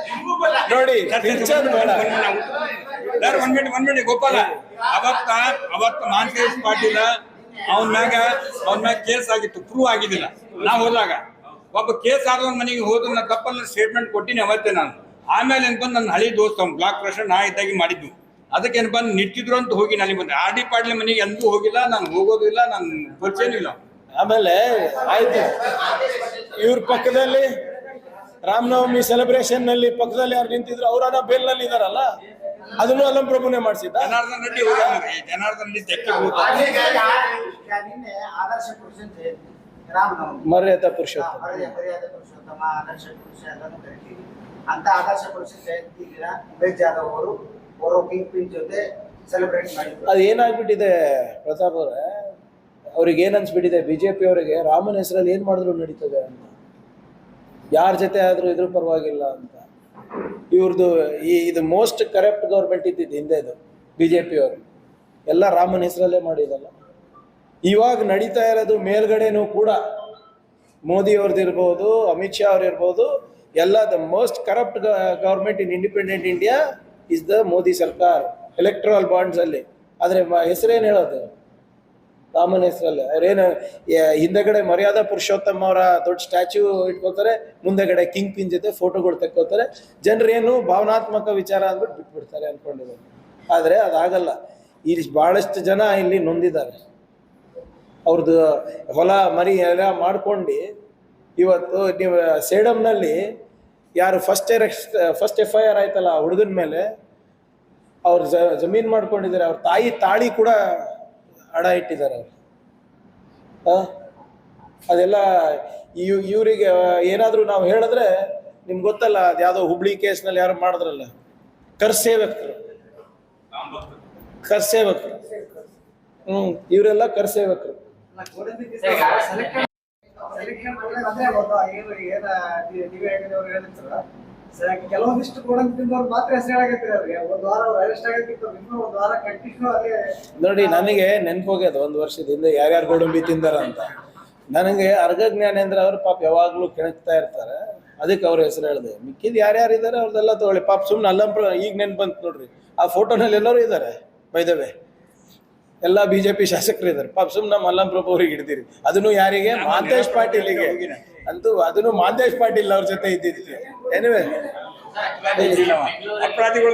Speaker 1: ನೋಡಿ ಕಿರ್ಚೋದ್ ಬೇಡ.
Speaker 3: ಸರ್ ಒಂದ್ ಮಿನಿಟ್ ಒಂದ್ ಮಿನಿಟ್ ಗೋಪಾಲ. ಅವತ್ತ ಅವತ್ತ ಮಾಂತೇಶ್ ಪಾಟೀಲ ಅವನ ಮ್ಯಾಗ ಅವನ ಮ್ಯಾಗ ಕೇಸ್ ಆಗಿತ್ತು ಪ್ರೂವ್ ಆಗಿದ್ದಿಲ್ಲ. ನಾ ಹೋದಾಗ. ಒಬ್ಬ ಕೇಸ್ ಆದವನ್ ಮನೆಗೆ ಹೋದ ನಾ ತಪ್ಪಲ್ಲ ಸ್ಟೇಟ್ಮೆಂಟ್ ಕೊಟ್ಟಿನಿ ಅವತ್ತೇ ನಾನು. ಆಮೇಲೆ ಅನ್ಕೊಂಡು ಬಂದು ನನ್ನ ಹಳಿ ದೋಸ್ತ ಅವ್ನು ಬ್ಲಾಕ್ ಪ್ರೆಷರ್ ನಾ ಇದ್ದಾಗಿ ಮಾಡಿದ್ದು. ಅದಕ್ಕೆ ಏನಪ್ಪ ಬಂದು ನಿಂತಿದ್ರು ಅಂತ ಹೋಗಿ ನನಗೆ ಬಂದೆ. ಆರ್ ಡಿ ಪಾಟೀಲ್ ಮನೆಗೆ ಎಂದೂ ಹೋಗಿಲ್ಲ ನಾನು ಹೋಗೋದು ಇಲ್ಲ ನಾನು ಪರಿಚಯನೂ ಇಲ್ಲ.
Speaker 1: ಆಮೇಲೆ ಆಯ್ತು. ಇವ್ರ ಪಕ್ಕದಲ್ಲಿ ರಾಮನವಮಿ ಸೆಲೆಬ್ರೇಷನ್ನಲ್ಲಿ ಪಕ್ಕದಲ್ಲಿ ಯಾರು ನಿಂತಿದ್ರು ಅವರನ್ನ ಬೇಲ್ನಲ್ಲಿ ಇದಾರಲ್ಲ ಅದನ್ನು ಅಲ್ಲಂ ಪ್ರಭುನೇ ಮಾಡಿಸಿದ್ದ?
Speaker 3: ಜನಾರ್ದನ್ ರೆಡ್ಡಿ ಜನಾರ್ದನ್ ರೆಡ್ಡಿ
Speaker 1: ಮರ್ಯಾದ ಪುರುಷೋತ್ತಮ.
Speaker 4: ಮರ್ಯಾದೆ ಪುರುಷೋತ್ತಮ ಆದರ್ಶ ಪುರುಷ ಎಲ್ಲಾನು ಕರಿತೀವಿ. ಅಂತ ಆದರ್ಶ ಪುರುಷ ಜಯಂತಿ ದಿನ ಉಮೇಶ್ ಜಾಧವ್ ಅವರು ಓರೋ ಕಿಂಗ್ ಪಿನ್ ಜೊತೆ ಸೆಲೆಬ್ರೇಟ್ ಮಾಡಿದ್ರು.
Speaker 1: ಅದು ಏನಾಗ್ಬಿಟ್ಟಿದೆ ಪ್ರತಾಪ್ ಅವರೇ, ಅವ್ರಿಗೆ ಏನ್ ಅನ್ಸ್ಬಿಟ್ಟಿದೆ? ಬಿ ಅವರಿಗೆ ರಾಮನ ಹೆಸರಲ್ಲಿ ಏನ್ ಮಾಡಿದ್ರು ನಡೀತದೆ ಅಂತ. ಯಾರ ಜೊತೆ ಆದ್ರೂ ಇದ್ರ ಪರವಾಗಿಲ್ಲ ಅಂತ. ಇವ್ರದ್ದು ಈ ಇದು ಮೋಸ್ಟ್ ಕರೆಪ್ಟ್ ಗೌರ್ಮೆಂಟ್ ಇದ್ದಿದ್ದು ಹಿಂದೆದು ಬಿ ಜೆ ಪಿ ಅವರು. ಎಲ್ಲ ರಾಮನ ಹೆಸರಲ್ಲೇ ಮಾಡಿದಲ್ಲ. ಇವಾಗ ನಡೀತಾ ಇರೋದು ಮೇಲ್ಗಡೆನೂ ಕೂಡ ಮೋದಿ ಅವ್ರದ್ದು ಇರ್ಬೋದು ಅಮಿತ್ ಶಾ ಅವ್ರು ಇರ್ಬೋದು ಎಲ್ಲ the most corrupt government in independent India is the Modi ಸರ್ಕಾರ ಎಲೆಕ್ಟ್ರಲ್ ಬಾಂಡ್ಸ್ ಅಲ್ಲಿ. ಆದ್ರೆ ಹೆಸರೇನು ಹೇಳೋದು? ರಾಮನ ಹೆಸರಲ್ಲಿ. ಅವ್ರೇನು ಹಿಂದೆಗಡೆ ಮರ್ಯಾದಾ ಪುರುಷೋತ್ತಮ ಅವರ ದೊಡ್ಡ ಸ್ಟ್ಯಾಚು ಇಟ್ಕೋತಾರೆ ಮುಂದೆಗಡೆ ಕಿಂಗ್ ಪಿನ್ ಜೊತೆ ಫೋಟೋಗಳು ತೆಕ್ಕೋತಾರೆ ಜನರೇನು ಭಾವನಾತ್ಮಕ ವಿಚಾರ ಅಂದ್ಬಿಟ್ಟು ಬಿಟ್ಬಿಡ್ತಾರೆ ಅನ್ಕೊಂಡಿದ್ದಾರೆ ಆದ್ರೆ ಅದಾಗಲ್ಲ. ಇಲ್ಲಿ ಬಹಳಷ್ಟು ಜನ ಇಲ್ಲಿ ನೊಂದಿದ್ದಾರೆ. ಅವ್ರದ್ದು ಹೊಲ, ಮರಿ ಎಲ್ಲ ಮಾಡ್ಕೊಂಡು ಇವತ್ತು ನೀವು ಸೇಡಮ್ನಲ್ಲಿ ಯಾರು first first F I R ಆಯ್ತಲ್ಲ ಹುಡುಗನ ಮೇಲೆ, ಅವ್ರು ಜ, ಜಮೀನ್ ಮಾಡ್ಕೊಂಡಿದ್ದಾರೆ, ಅವ್ರ ತಾಯಿ ತಾಳಿ ಕೂಡ ಅಡ ಇಟ್ಟಿದ್ದಾರೆ ಅವ್ರು? ಅದೆಲ್ಲ ಇವ್, ಇವರಿಗೆ ಏನಾದರೂ ನಾವು ಹೇಳಿದ್ರೆ ನಿಮ್ಗೆ ಗೊತ್ತಲ್ಲ, ಅದು ಯಾವುದೋ ಹುಬ್ಳಿ ಕೇಸ್ನಲ್ಲಿ ಯಾರು ಮಾಡಿದ್ರಲ್ಲ. ಕರ್ಸೇವಕರು ಕರ್ಸೇವಕರು ಹ್ಞೂ ಇವರೆಲ್ಲ ಕರ್ಸೇವಕರು
Speaker 5: ಕೆಲವೊಂದಿಷ್ಟು ಕೊಡಂತಿದ್ದವ್ರು ಮಾತ್ರ ಹೆಸರು ಹೇಳಕತ್ತೀರಿ ಅವ್ರಿಗೆ. ಒಂದ್ ವಾರ ಅರೆಸ್ಟ್ ಆಗತ್ತಿತ್ತು ಇನ್ನೂ ಒಂದ್ ವಾರ ಕಂಟಿನ್ಯೂ
Speaker 1: ನೋಡಿ, ನನಗೆ ನೆನ್ಪೋಗ್ಯದ ಒಂದು ವರ್ಷದಿಂದ ಯಾರ್ಯಾರು ಗೋಡಂಬಿ ತಿಂದಾರ ಅಂತ. ನನಗೆ ಅರ್ಘ ಜ್ಞಾನೇಂದ್ರ ಅವರು ಪಾಪ ಯಾವಾಗಲೂ ಕೆಣಕ್ತಾ ಇರ್ತಾರೆ. ಅದಕ್ಕೆ ಅವ್ರ ಹೆಸರು ಹೇಳಿದೆ. ಮಿಕ್ಕಿದ್ ಯಾರ್ಯಾರು ಇದ್ದಾರೆ ಅವ್ರದ್ದೆಲ್ಲ ತಗೊಳ್ಳಿ. ಪಾಪ ಸುಮ್ಮನೆ ಅಲ್ಲಂಪ್ರ ಈಗ ನೆನ್ಪು ಬಂತು ನೋಡ್ರಿ. ಆ ಫೋಟೋನಲ್ಲಿ ಎಲ್ಲರೂ ಇದ್ದಾರೆ ಬೈದವೆ ಎಲ್ಲ ಬಿಜೆಪಿ ಶಾಸಕರು ಇದ್ದಾರೆ. ಪಾಪ ಸುಮ್ಮನೆ ಮಲ್ಲಂ ಪ್ರಭು ಅವ್ರಿಗೆ ಹಿಡ್ದಿರಿ. ಅದನ್ನು ಯಾರಿಗೆ? ಮಾಂತೇಶ್ ಪಾಟೀಲಿಗೆ. ಅಂತೂ ಅದನ್ನು ಮಾಂತೇಶ್ ಪಾಟೀಲ್ ಅವ್ರ ಜೊತೆ ಇದ್ದಿದ್ರಿ ಏನಿವೆ
Speaker 3: ಅಪರಾಧಿಗಳು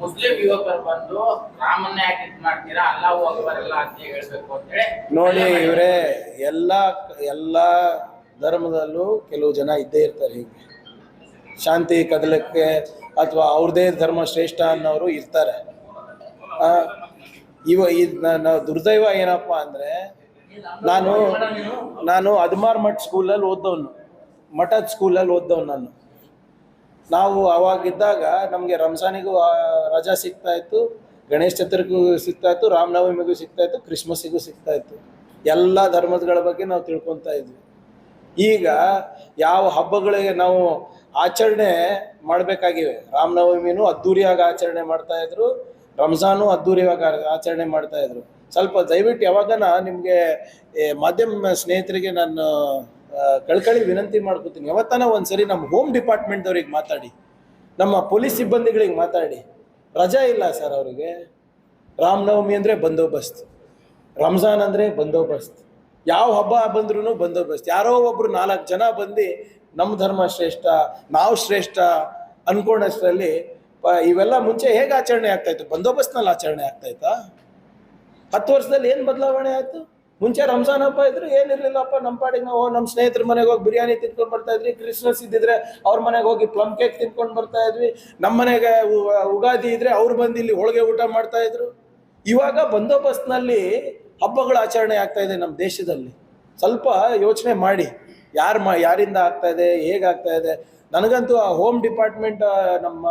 Speaker 6: ಮುಸ್ಲಿಂ ಯುವಕರು ಬಂದು ರಾಮನ್ನ ಯಾಕೆ ಇದ್ ಮಾಡ್ತೀರಾ? ಅಲ್ಲಾಹು ಅಕ್ಬರಲ್ಲ ಅಂತ ಹೇಳ್ಬೇಕು ಅಂತೇಳಿ
Speaker 1: ನೋಡಿ ಇವರೇ ಎಲ್ಲ ಎಲ್ಲ ಧರ್ಮದಲ್ಲೂ ಕೆಲವು ಜನ ಇದ್ದೇ ಇರ್ತಾರೆ ಹೀಗೆ. ಶಾಂತಿ ಕದಲಕ್ಕೆ ಅಥವಾ ಅವ್ರದೇ ಧರ್ಮ ಶ್ರೇಷ್ಠ ಅನ್ನೋರು ಇರ್ತಾರೆ. ಇವ ದುರ್ದೈವ ಏನಪ್ಪ ಅಂದರೆ, ನಾನು ನಾನು ಅದ್ಮಾರ್ ಮಠ ಸ್ಕೂಲಲ್ಲಿ ಓದ್ದವನು. ಮಠದ ಸ್ಕೂಲಲ್ಲಿ ಓದ್ದವನು ನಾನು. ನಾವು ಅವಾಗಿದ್ದಾಗ ನಮಗೆ ರಂಜಾನಿಗೂ ರಜಾ ಸಿಗ್ತಾ ಇತ್ತು, ಗಣೇಶ ಚತುರ್ಥಿಗೂ ಸಿಗ್ತಾ ಇತ್ತು ರಾಮನವಮಿಗೂ ಸಿಗ್ತಾ ಇತ್ತು, ಕ್ರಿಸ್ಮಸ್ಸಿಗೂ ಸಿಗ್ತಾ ಇತ್ತು. ಎಲ್ಲ ಧರ್ಮಗಳ ಬಗ್ಗೆ ನಾವು ತಿಳ್ಕೊತಾ ಇದ್ವಿ. ಈಗ ಯಾವ ಹಬ್ಬಗಳಿಗೆ ನಾವು ಆಚರಣೆ ಮಾಡಬೇಕಾಗಿವೆ. ರಾಮನವಮಿನೂ ಅದ್ದೂರಿಯಾಗಿ ಆಚರಣೆ ಮಾಡ್ತಾ ಇದ್ರು, ರಂಜಾನು ಅದ್ದೂರಿಯಾಗಿ ಆಚರಣೆ ಮಾಡ್ತಾ ಇದ್ರು. ಸ್ವಲ್ಪ ದಯವಿಟ್ಟು ಯಾವಾಗನ ನಿಮಗೆ ಮಾಧ್ಯಮ ಸ್ನೇಹಿತರಿಗೆ ನಾನು ಕಳ್ಕಳಿ ವಿನಂತಿ ಮಾಡ್ಕೊತೀನಿ. ಯಾವತ್ತಾನ ಒಂದ್ಸರಿ ನಮ್ಮ ಹೋಮ್ ಡಿಪಾರ್ಟ್ಮೆಂಟ್ದವ್ರಿಗೆ ಮಾತಾಡಿ, ನಮ್ಮ ಪೊಲೀಸ್ ಸಿಬ್ಬಂದಿಗಳಿಗೆ ಮಾತಾಡಿ. ರಜಾ ಇಲ್ಲ ಸರ್ ಅವರಿಗೆ. ರಾಮನವಮಿ ಅಂದರೆ ಬಂದೋಬಸ್ತ್. ರಂಜಾನ್ ಅಂದರೆ ಬಂದೋಬಸ್ತ್. ಯಾವ ಹಬ್ಬ ಬಂದ್ರೂ ಬಂದೋಬಸ್ತ್. ಯಾರೋ ಒಬ್ಬರು ನಾಲ್ಕು ಜನ ಬಂದು ನಮ್ಮ ಧರ್ಮ ಶ್ರೇಷ್ಠ, ನಾವು ಶ್ರೇಷ್ಠ ಅನ್ಕೊಂಡಷ್ಟರಲ್ಲಿ ಇವೆಲ್ಲ ಮುಂಚೆ ಹೇಗೆ ಆಚರಣೆ ಆಗ್ತಾಯಿತ್ತು ಬಂದೋಬಸ್ತ್ನಲ್ಲಿ ಆಚರಣೆ ಆಗ್ತಾ ಇತ್ತಾ? ಹತ್ತು ವರ್ಷದಲ್ಲಿ ಏನು ಬದಲಾವಣೆ ಆಯಿತು? ಮುಂಚೆ ರಂಜಾನ್ ಹಬ್ಬ ಇದ್ರು ಏನಿರ್ಲಿಲ್ಲಪ್ಪ, ನಮ್ಮ ಪಾಡಿಗೆ ನಾವು, ನಮ್ಮ ಸ್ನೇಹಿತರ ಮನೆಗೆ ಹೋಗಿ ಬಿರಿಯಾನಿ ತಿನ್ಕೊಂಡು ಬರ್ತಾ ಇದ್ವಿ ಕ್ರಿಸ್ಮಸ್ ಇದ್ದಿದ್ರೆ ಅವ್ರ ಮನೆಗೆ ಹೋಗಿ ಪ್ಲಮ್ ಕೇಕ್ ತಿನ್ಕೊಂಡು ಬರ್ತಾ ಇದ್ವಿ, ನಮ್ಮ ಮನೆಗೆ ಉಗಾದಿ ಇದ್ರೆ ಅವ್ರು ಬಂದು ಇಲ್ಲಿ ಹೋಳಿಗೆ ಊಟ ಮಾಡ್ತಾ ಇದ್ರು. ಇವಾಗ ಬಂದೋಬಸ್ತ್ನಲ್ಲಿ ಹಬ್ಬಗಳ ಆಚರಣೆ ಆಗ್ತಾ ಇದೆ ನಮ್ಮ ದೇಶದಲ್ಲಿ. ಸ್ವಲ್ಪ ಯೋಚನೆ ಮಾಡಿ. ಯಾರು ಮಾ ಯಾರಿಂದ ಆಗ್ತಾ ಇದೆ ಹೇಗಾಗ್ತಾ ಇದೆ? ನನಗಂತೂ ಆ ಹೋಮ್ ಡಿಪಾರ್ಟ್ಮೆಂಟ್ ನಮ್ಮ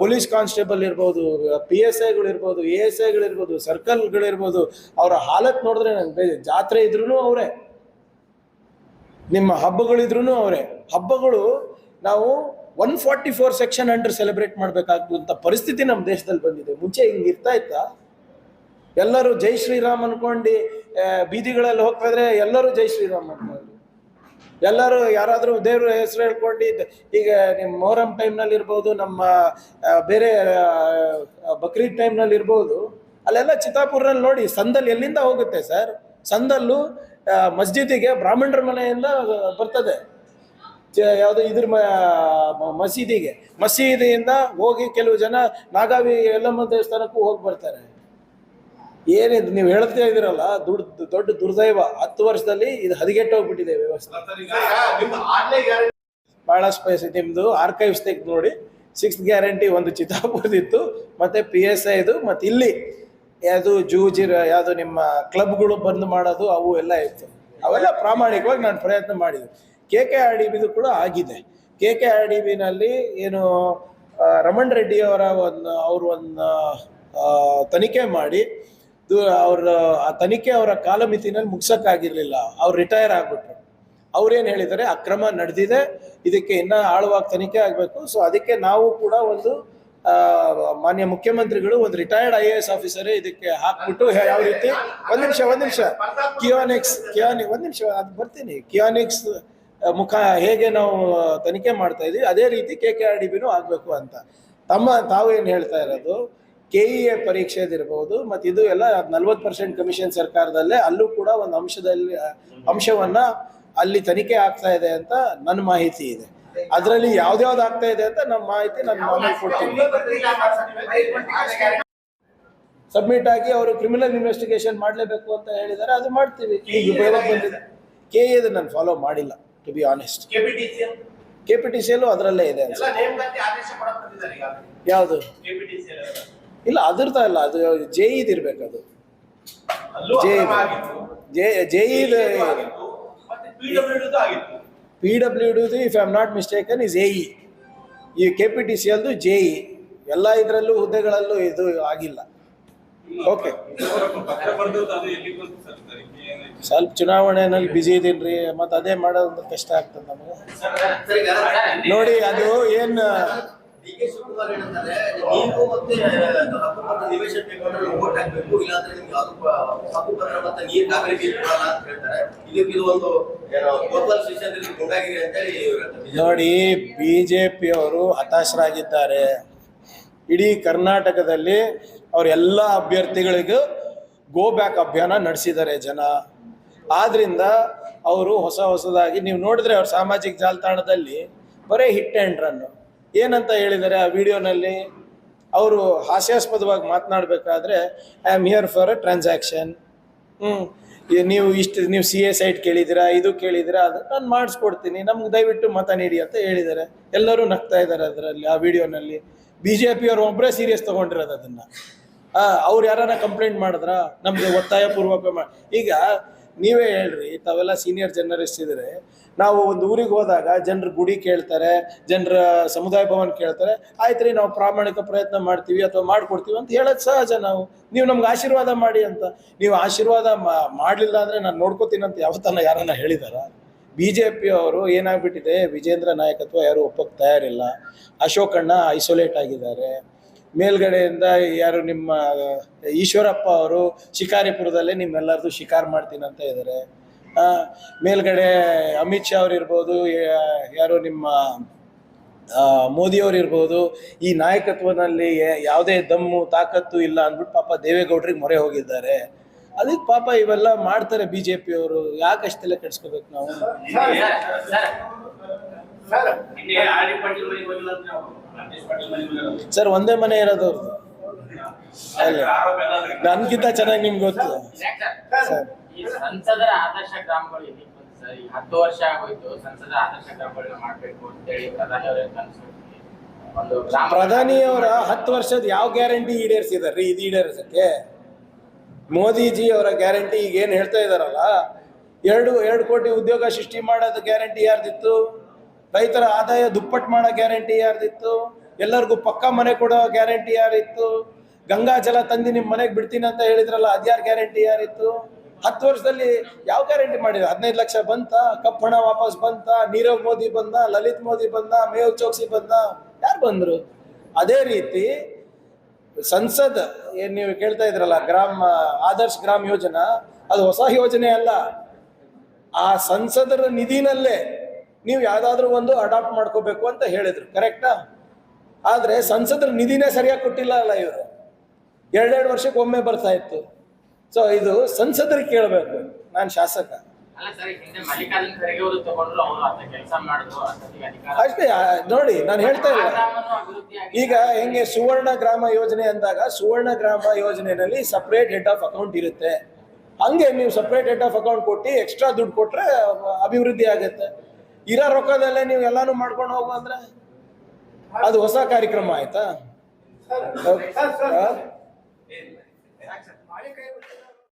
Speaker 1: ಪೊಲೀಸ್ ಕಾನ್ಸ್ಟೇಬಲ್ ಇರ್ಬೋದು ಪಿ ಎಸ್ ಐಗಳಿರ್ಬೋದು ಎ ಎಸ್ ಐಗಳಿರ್ಬೋದು ಸರ್ಕಲ್ಗಳಿರ್ಬೋದು ಅವರ ಹಾಲತ್ ನೋಡಿದ್ರೆ ನನಗೆ ಜಾತ್ರೆ ಇದ್ರೂ ಅವರೇ. ನಿಮ್ಮ ಹಬ್ಬಗಳಿದ್ರೂ ಅವರೇ. ಹಬ್ಬಗಳು ನಾವು one forty four section under celebrate ಮಾಡಬೇಕಾಗುವಂಥ ಪರಿಸ್ಥಿತಿ ನಮ್ಮ ದೇಶದಲ್ಲಿ ಬಂದಿದೆ. ಮುಂಚೆ ಹಿಂಗೆ ಇರ್ತಾ ಇತ್ತಾ? ಎಲ್ಲರೂ ಜೈ ಶ್ರೀರಾಮ್ ಅನ್ಕೊಂಡು ಬೀದಿಗಳಲ್ಲಿ ಹೋಗ್ತಾ ಇದ್ರೆ ಎಲ್ಲರೂ ಜೈ ಶ್ರೀರಾಮ್ ಅಂತ ಎಲ್ಲರೂ ಯಾರಾದರೂ ದೇವ್ರ ಹೆಸರು ಹೇಳ್ಕೊಂಡು ಈಗ ನಿಮ್ಮ ಮೊಹರಂ ಟೈಮ್ನಲ್ಲಿ ಇರ್ಬೋದು, ನಮ್ಮ ಬೇರೆ ಬಕ್ರೀದ್ ಟೈಮ್ನಲ್ಲಿ ಇರ್ಬೋದು, ಅಲ್ಲೆಲ್ಲ ಚಿತ್ತಾಪುರ್ನಲ್ಲಿ ನೋಡಿ ಸಂದಲ್ ಎಲ್ಲಿಂದ ಹೋಗುತ್ತೆ ಸರ್ ಸಂದಲ್ಲು ಮಸ್ಜಿದಿಗೆ ಬ್ರಾಹ್ಮಣರ ಮನೆಯಿಂದ ಬರ್ತದೆ. ಯಾವುದು ಇದ್ರ ಮಸೀದಿಗೆ. ಮಸೀದಿಯಿಂದ ಹೋಗಿ ಕೆಲವು ಜನ ನಾಗಾವಿ ಯಲ್ಲಮ್ಮ ದೇವಸ್ಥಾನಕ್ಕೂ ಹೋಗಿ ಬರ್ತಾರೆ. ಏನಿದು, ನೀವು ಹೇಳ್ತಾ ಇದ್ದೀರಲ್ಲ ದುಡ್ಡು ದೊಡ್ಡ ದುರ್ದೈವ. ಹತ್ತು ವರ್ಷದಲ್ಲಿ ಇದು ಹದಗೆಟ್ಟೋಗ್ಬಿಟ್ಟಿದೆ ವ್ಯವಸ್ಥೆ. ಬಹಳ ಸ್ಪೈಸ್ ನಿಮ್ಮದು ಆರ್ಕೈವ್ಸ್ ತೆಗೆದು ನೋಡಿ. ಸಿಕ್ಸ್ ಗ್ಯಾರಂಟಿ ಒಂದು ಚಿತ್ತಾಪುರದಿತ್ತು ಮತ್ತೆ ಪಿ ಎಸ್ ಐ ಇದು ಮತ್ತೆ ಇಲ್ಲಿ. ಯಾವುದು ಜೂಜಿರ ಯಾವುದು ನಿಮ್ಮ ಕ್ಲಬ್ಗಳು ಬಂದ್ ಮಾಡೋದು, ಅವು ಎಲ್ಲ ಇತ್ತು. ಅವೆಲ್ಲ ಪ್ರಾಮಾಣಿಕವಾಗಿ ನಾನು ಪ್ರಯತ್ನ ಮಾಡಿದೆ. ಕೆ ಕೆ ಆರ್ ಡಿ ಬಿದು ಕೂಡ ಆಗಿದೆ. ಕೆ ಕೆ ಆರ್ ಡಿ ಬಿನಲ್ಲಿ ಏನು ರಮಣ್ ರೆಡ್ಡಿ ಅವರ ಒಂದು, ಅವರು ಒಂದು ತನಿಖೆ ಮಾಡಿ ಅವ್ರ, ಆ ತನಿಖೆ ಅವರ ಕಾಲಮಿತಿನಲ್ಲಿ ಮುಗ್ಸಕ್ಕಾಗಿರ್ಲಿಲ್ಲ. ಅವ್ರು ರಿಟೈರ್ ಆಗ್ಬಿಟ್ರು. ಅವ್ರೇನ್ ಹೇಳಿದ್ದಾರೆ? ಅಕ್ರಮ ನಡೆದಿದೆ. ಇದಕ್ಕೆ ಇನ್ನ ಆಳವಾಗಿ ತನಿಖೆ ಆಗಬೇಕು. ಸೊ ಅದಕ್ಕೆ ನಾವು ಕೂಡ ಒಂದು ಮಾನ್ಯ ಮುಖ್ಯಮಂತ್ರಿಗಳು ಒಂದು ರಿಟೈರ್ಡ್ ಐ ಎ ಎಸ್ ಆಫೀಸರೇ ಇದಕ್ಕೆ ಹಾಕ್ಬಿಟ್ಟು ಯಾವ ರೀತಿ, ಒಂದ್ ನಿಮಿಷ ಒಂದ್ ನಿಮಿಷ. ಕಿಯಾನಿಕ್ಸ್ ಕಿಯಾನಿ ಒಂದ್ ನಿಮಿಷ, ಅದು ಬರ್ತೀನಿ. ಕಿಯಾನಿಕ್ಸ್ ಮುಖ, ಹೇಗೆ ನಾವು ತನಿಖೆ ಮಾಡ್ತಾ ಇದೀವಿ, ಅದೇ ರೀತಿ ಕೆ ಕೆ ಆರ್ ಡಿ ಬಿನೂ ಆಗಬೇಕು ಅಂತ. ತಮ್ಮ, ತಾವು ಏನು ಹೇಳ್ತಾ ಇರೋದು? ಕೆ ಇ ಎ ಪರೀಕ್ಷೆದಿರ್ಬೋದು ಮತ್ತು ಇದು ಎಲ್ಲ ನಲ್ವತ್ತು ಪರ್ಸೆಂಟ್ ಕಮಿಷನ್ ಸರ್ಕಾರದಲ್ಲೇ ಅಲ್ಲೂ ಕೂಡ ಒಂದು ಅಂಶದಲ್ಲಿ ಅಂಶವನ್ನ ಅಲ್ಲಿ ತನಿಖೆ ಆಗ್ತಾ ಇದೆ ಅಂತ ನನ್ನ ಮಾಹಿತಿ ಇದೆ. ಅದರಲ್ಲಿ ಯಾವ್ದ್ಯಾವ್ದು ಆಗ್ತಾ ಇದೆ ಅಂತ ನಮ್ಮ ಮಾಹಿತಿ ನನ್ನ ಮಾಹಿತಿ ಕೊಡ್ತೀನಿ. ಸಬ್ಮಿಟ್ ಆಗಿ ಅವರು ಕ್ರಿಮಿನಲ್ ಇನ್ವೆಸ್ಟಿಗೇಷನ್ ಮಾಡಲೇಬೇಕು ಅಂತ ಹೇಳಿದ್ದಾರೆ ಅದು ಮಾಡ್ತೀವಿ. ಈಗ ಬೇಗ ಬಂದಿದೆ. ಕೆ ಎದು ನಾನು ಫಾಲೋ ಮಾಡಿಲ್ಲ to be honest K P T C ಎಲ್ಲೂ ಅದರಲ್ಲೇ ಇದೆ
Speaker 2: ಈಗ.
Speaker 1: ಯಾವುದು? ಇಲ್ಲ ಅದ್ರದ ಅಲ್ಲ ಅದು ಜೆ ಇರ್ಬೇಕು ಅದು.
Speaker 2: ಜೈದ್
Speaker 1: ಜೆ ಜೆ ಜೆ ಇದ್ P W D if I am not mistaken is A E ಈ ಕೆ ಪಿ ಟಿ ಸಿ ಅಲ್ಲೂ ಜೆ ಇ ಎಲ್ಲ ಇದರಲ್ಲೂ ಹುದ್ದೆಗಳಲ್ಲೂ ಇದು ಆಗಿಲ್ಲ. ಓಕೆ? ಸ್ವಲ್ಪ ಚುನಾವಣೆನಲ್ಲಿ ಬ್ಯುಸಿ ಇದೀನಿ ರೀ ಮತ್ತು ಅದೇ ಮಾಡೋದು ಕಷ್ಟ ಆಗ್ತದೆ ನಮಗೆ. ನೋಡಿ ಅದು ಏನು
Speaker 7: ಡಿ ಕೆ ಶಿವಕುಮಾರ್ ಏನಂತಾರೆ ನೀವು ಮತ್ತೆ ಹಕ್ಕುಪತ್ರ ನಿವೇಶನ ಬೇಕಾದ್ರೆ ವೋಟ್ ಹಾಕ್ಬೇಕು, ಇಲ್ಲಾಂದ್ರೆ ನಿಮ್ಗೆ ಯಾವ್ದು ಹಕ್ಕುಪತ್ರ ಮತ್ತೆ ನೀರ್ ನೀರು ಕೊಡಲ್ಲ ಅಂತ ಹೇಳ್ತಾರೆ. ಇದಕ್ಕೆ ಇದು ಒಂದು ಗೋಪಾಲ್ ಸ್ಟೇಷನ್ ಗುಂಡಾಗಿರಿ ಅಂತೇಳಿ.
Speaker 1: ನೋಡಿ ಬಿ ಜೆ ಪಿಯವರು ಹತಾಶರಾಗಿದ್ದಾರೆ. ಇಡೀ ಕರ್ನಾಟಕದಲ್ಲಿ ಅವ್ರ ಎಲ್ಲ ಅಭ್ಯರ್ಥಿಗಳಿಗೂ ಗೋ ಬ್ಯಾಕ್ ಅಭಿಯಾನ ನಡೆಸಿದ್ದಾರೆ ಜನ. ಆದ್ರಿಂದ ಅವರು ಹೊಸ ಹೊಸದಾಗಿ, ನೀವು ನೋಡಿದ್ರೆ ಅವ್ರ ಸಾಮಾಜಿಕ ಜಾಲತಾಣದಲ್ಲಿ ಬರೀ ಹಿಟ್ ಆ್ಯಂಡ್ ರನ್ ಏನಂತ ಹೇಳಿದ್ದಾರೆ ಆ ವಿಡಿಯೋನಲ್ಲಿ ಅವರು ಹಾಸ್ಯಾಸ್ಪದವಾಗಿ ಮಾತನಾಡಬೇಕಾದ್ರೆ I am here for a transaction hmm ನೀವು ಇಷ್ಟು, ನೀವು ಸಿ ಎ ಸೈಟ್ ಕೇಳಿದ್ದೀರಾ, ಇದು ಕೇಳಿದ್ದೀರಾ, ಅದು ನಾನು ಮಾಡಿಸ್ಕೊಡ್ತೀನಿ, ನಮ್ಗೆ ದಯವಿಟ್ಟು ಮತ ನೀಡಿ ಅಂತ ಹೇಳಿದ್ದಾರೆ. ಎಲ್ಲರೂ ನಗ್ತಾ ಇದ್ದಾರೆ ಅದರಲ್ಲಿ, ಆ ವಿಡಿಯೋನಲ್ಲಿ. ಬಿ ಜೆ ಪಿಯವರು ಒಬ್ಬರೇ ಸೀರಿಯಸ್ ತೊಗೊಂಡಿರೋದು ಅದನ್ನು. ಅವ್ರು ಯಾರನ್ನ ಕಂಪ್ಲೇಂಟ್ ಮಾಡಿದ್ರ? ನಮಗೆ ಒತ್ತಾಯ ಪೂರ್ವಕ ಮಾ, ಈಗ ನೀವೇ ಹೇಳ್ರಿ, ತಾವೆಲ್ಲ ಸೀನಿಯರ್ ಜರ್ನಲಿಸ್ಟ್ ಇದ್ರೆ ನಾವು ಒಂದು ಊರಿಗೆ ಹೋದಾಗ ಜನರ ಗುಡಿ ಕೇಳ್ತಾರೆ, ಜನರ ಸಮುದಾಯ ಭವನ ಕೇಳ್ತಾರೆ, ಆಯ್ತು ರೀ ನಾವು ಪ್ರಾಮಾಣಿಕ ಪ್ರಯತ್ನ ಮಾಡ್ತೀವಿ ಅಥವಾ ಮಾಡ್ಕೊಡ್ತೀವಿ ಅಂತ ಹೇಳೋದು ಸಹಜ ನಾವು. ನೀವು ನಮ್ಗೆ ಆಶೀರ್ವಾದ ಮಾಡಿ ಅಂತ. ನೀವು ಆಶೀರ್ವಾದ ಮಾಡಲಿಲ್ಲ ಅಂದರೆ ನಾನು ನೋಡ್ಕೋತೀನಿ ಅಂತ ಯಾವತ್ತನ್ನ ಯಾರನ್ನ ಹೇಳಿದಾರ? ಬಿ ಜೆ ಪಿ ಅವರು ಏನಾಗ್ಬಿಟ್ಟಿದೆ, ವಿಜೇಂದ್ರ ನಾಯಕತ್ವ ಯಾರು ಒಪ್ಪಕ್ಕೆ ತಯಾರಿಲ್ಲ. ಅಶೋಕಣ್ಣ ಐಸೋಲೇಟ್ ಆಗಿದ್ದಾರೆ. ಮೇಲ್ಗಡೆಯಿಂದ ಯಾರು ನಿಮ್ಮ ಈಶ್ವರಪ್ಪ ಅವರು ಶಿಕಾರಿಪುರದಲ್ಲೇ ನಿಮ್ಮೆಲ್ಲರದು ಶಿಕಾರ್ ಮಾಡ್ತೀನಿ ಅಂತ ಇದ್ದಾರೆ ಮೇಲ್ಗಡೆ ಅಮಿತ್ ಶಾ ಅವ್ರು ಯಾರು ನಿಮ್ಮ ಮೋದಿಯವ್ರು ಇರ್ಬೋದು ಈ ನಾಯಕತ್ವದಲ್ಲಿ ಯಾವುದೇ ದಮ್ಮು ತಾಕತ್ತು ಇಲ್ಲ ಅಂದ್ಬಿಟ್ಟು ಪಾಪ ದೇವೇಗೌಡರಿಗೆ ಮೊರೆ ಹೋಗಿದ್ದಾರೆ ಅದಕ್ಕೆ ಪಾಪ ಇವೆಲ್ಲ ಮಾಡ್ತಾರೆ ಬಿ ಜೆ ಪಿಯವರು ಯಾಕೆ ಅಷ್ಟೆಲ್ಲ ಕೆಡ್ಸ್ಕೋಬೇಕು ನಾವು ಸರ್ ಒಂದೇ ಮನೆ ಇರೋದು ಅಲ್ಲ ನನ್ಗಿಂತ ಚೆನ್ನಾಗಿ ನಿಮ್ಗೆ ಗೊತ್ತು. ಸರ್.
Speaker 6: ಈ ಸಂಸದರ ಆದರ್ಶ ಗ್ರಾಮಗಳು ಇದಕ್ಕೆ ಬಂತು ಸರ್? ಈ ಹತ್ತು ವರ್ಷ ಆಗೋಯ್ತು ಸಂಸದರ ಆದರ್ಶ ಗ್ರಾಮಗಳನ್ನ ಮಾಡ್ಬೇಕು ಅಂತೇಳಿ ಪ್ರಧಾನಿ ಅವರ ಕನಸು ಒಂದು ಗ್ರಾಮ
Speaker 1: ಪ್ರಧಾನಿಯವರ ಹತ್ತು ವರ್ಷದ ಯಾವ ಗ್ಯಾರಂಟಿ ಈಡೇರಿಸಿದಾರ್ರಿ? ಇದು ಈಡೇರಿಸಕ್ಕೆ? ಮೋದಿಜಿ ಅವರ ಗ್ಯಾರಂಟಿ ಈಗ ಏನು ಹೇಳ್ತಾ ಇದಾರಲ್ಲ? ಎರಡು ಎರಡು ಕೋಟಿ ಉದ್ಯೋಗ ಸೃಷ್ಟಿ ಮಾಡೋದು ಗ್ಯಾರಂಟಿ ಯಾರ್ದಿತ್ತು? ರೈತರ ಆದಾಯ ದುಪ್ಪಟ್ಟು ಮಾಡೋ ಗ್ಯಾರಂಟಿ ಯಾರ್ದಿತ್ತು? ಎಲ್ಲರಿಗೂ ಪಕ್ಕಾ ಮನೆ ಕೊಡೋ ಗ್ಯಾರಂಟಿ ಯಾರಿತ್ತು? ಗಂಗಾ ಜಲ ತಂದು ನಿಮ್ಮ ಮನೆಗೆ ಬಿಡ್ತೀನಿ ಅಂತ ಹೇಳಿದ್ರಲ್ಲ, ಅದ್ಯಾರ ಗ್ಯಾರಂಟಿ ಯಾರಿತ್ತು? ಹತ್ತು ವರ್ಷದಲ್ಲಿ ಯಾವ ಗ್ಯಾರಂಟಿ ಮಾಡಿದ್ರು? ಹದಿನೈದು ಲಕ್ಷ ಬಂತ? ಕಪ್ಪು ಹಣ ವಾಪಸ್ ಬಂತ? ನೀರವ್ ಮೋದಿ ಬಂದ? ಲಲಿತ್ ಮೋದಿ ಬಂದ? ಮೇವ್ ಚೋಕ್ಸಿ ಬಂದ? ಯಾರು ಬಂದ್ರು? ಅದೇ ರೀತಿ ಸಂಸದ್ ಏನು ನೀವು ಕೇಳ್ತಾ ಇದ್ರಲ್ಲ, ಗ್ರಾಮ, ಆದರ್ಶ್ ಗ್ರಾಮ್ ಯೋಜನಾ? ಅದು ಹೊಸ ಯೋಜನೆ ಅಲ್ಲ. ಆ ಸಂಸದರ ನಿಧಿನಲ್ಲೇ ನೀವು ಯಾವುದಾದ್ರೂ ಒಂದು ಅಡಾಪ್ಟ್ ಮಾಡ್ಕೋಬೇಕು ಅಂತ ಹೇಳಿದ್ರು ಕರೆಕ್ಟಾ ಆದ್ರೆ ಸಂಸದರ ನಿಧಿನೇ ಸರಿಯಾಗಿ ಕೊಟ್ಟಿಲ್ಲ ಅಲ್ಲ ಇವರು. ಎರಡೆರಡು ವರ್ಷಕ್ಕೆ ಒಮ್ಮೆ ಬರ್ತಾ ಇತ್ತು. ಸೊ ಇದು ಸಂಸದರಿಗೆ ಕೇಳಬೇಕು ನಾನು ಶಾಸಕ. ಅಷ್ಟೇ ನೋಡಿ ನಾನು ಹೇಳ್ತಾ ಇಲ್ಲ. ಈಗ ಹೆಂಗೆ ಸುವರ್ಣ ಗ್ರಾಮ ಯೋಜನೆ ಅಂದಾಗ ಸುವರ್ಣ ಗ್ರಾಮ ಯೋಜನೆಯಲ್ಲಿ ಸಪ್ರೇಟ್ ಹೆಡ್ ಆಫ್ ಅಕೌಂಟ್ ಇರುತ್ತೆ. ಹಂಗೆ ನೀವು ಸಪ್ರೇಟ್ ಹೆಡ್ ಆಫ್ ಅಕೌಂಟ್ ಕೊಟ್ಟು ಎಕ್ಸ್ಟ್ರಾ ದುಡ್ಡು ಕೊಟ್ರೆ ಅಭಿವೃದ್ಧಿ ಆಗುತ್ತೆ. ಇರೋ ರೊಕ್ಕದಲ್ಲೇ ನೀವು ಎಲ್ಲಾನು ಮಾಡ್ಕೊಂಡು ಹೋಗು ಅಂದ್ರೆ ಅದು ಹೊಸ ಕಾರ್ಯಕ್ರಮ ಆಯ್ತಾ?